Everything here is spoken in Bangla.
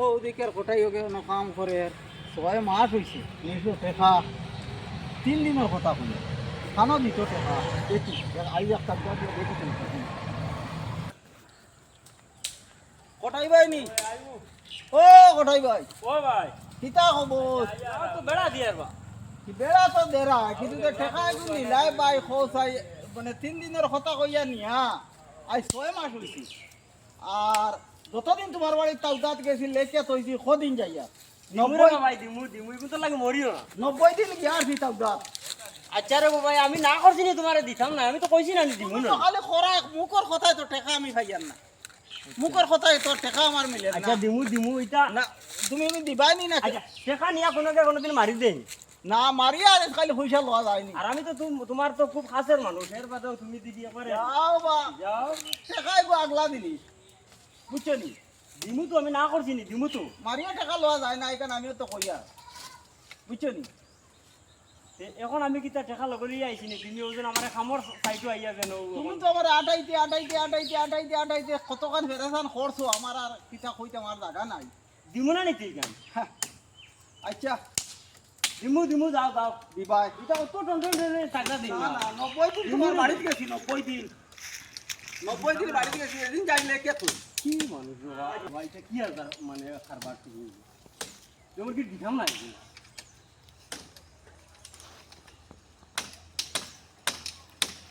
ও ওদিকের কোটাই ওকে কাম করে ছয় মাস হয়েছে নিশো টেকা। তিন দিনের কথা খানো দিত টেকা। দেখি আই একটা দেখি কোটাই ভাই নি? ও কোটাই ভাই? ও ভাই। কিতা খবর? তো বেড়া দিয়ে বা বেড়া তো দেরা কিন্তু তো টেকা একদম নিলাই বাই খোসাই মানে তিন দিনের কথা কইয়া নিয়া। আই ছয় মাস হয়েছি আর যতদিন তোমার বাড়ির তালদাত গেছি লেকে তৈছি কদিন যাইয়া? নব্বই তালদাত আচ্ছা রে আমি না করছি নি তোমারে দিতাম না আমি তো কইছি না দিমু না। খালি খরা মুখর কথায় তো টেকা আমি খাইয়ার না। মুখর কথায় তোর টেকা আমার মিলে আচ্ছা দিমু দিমু এটা না তুমি এমনি দিবাই নি না। আচ্ছা নিয়া কোনোদিন মারি দেন না মারিয়া আর খালি পয়সা লওয়া যায়নি আর আমি তো তোমার তো খুব কাছের মানুষ এর বাদেও তুমি দিদি একবারে যাও বা। যাও। টেকাই আগলা দিলি। বুঝছ নি? দিমু তো আমি না করছি নি দিমু তো মারিয়া টাকা লওয়া যায় না এখানে আমিও তো কইয়া বুঝছ নি? এখন আমি কিতা টেকা লগলি আইছি নি তুমি ওজন আমার খামর সাইটো আইয়া যেন তুমি তো আমার আটাইতে আটাইতে আটাইতে আটাইতে আটাইতে কতক্ষণ ফেরাসান করছ আমার আর কিতা কইতে আমার জায়গা নাই। দিমু না নিতে হ্যাঁ। আচ্ছা। দিমু দিমু যাও যাও দিবাই। এটা অত টন টাকা দিন না না নব্বই দিন তোমার বাড়িতে গেছি নব্বই দিন। নব্বই দিন বাড়িতে গেছি এদিন যাইলে কে তুই কি মানুষ বাবা? এটা কি আর মানে খারবার যেমন কি না একদিন।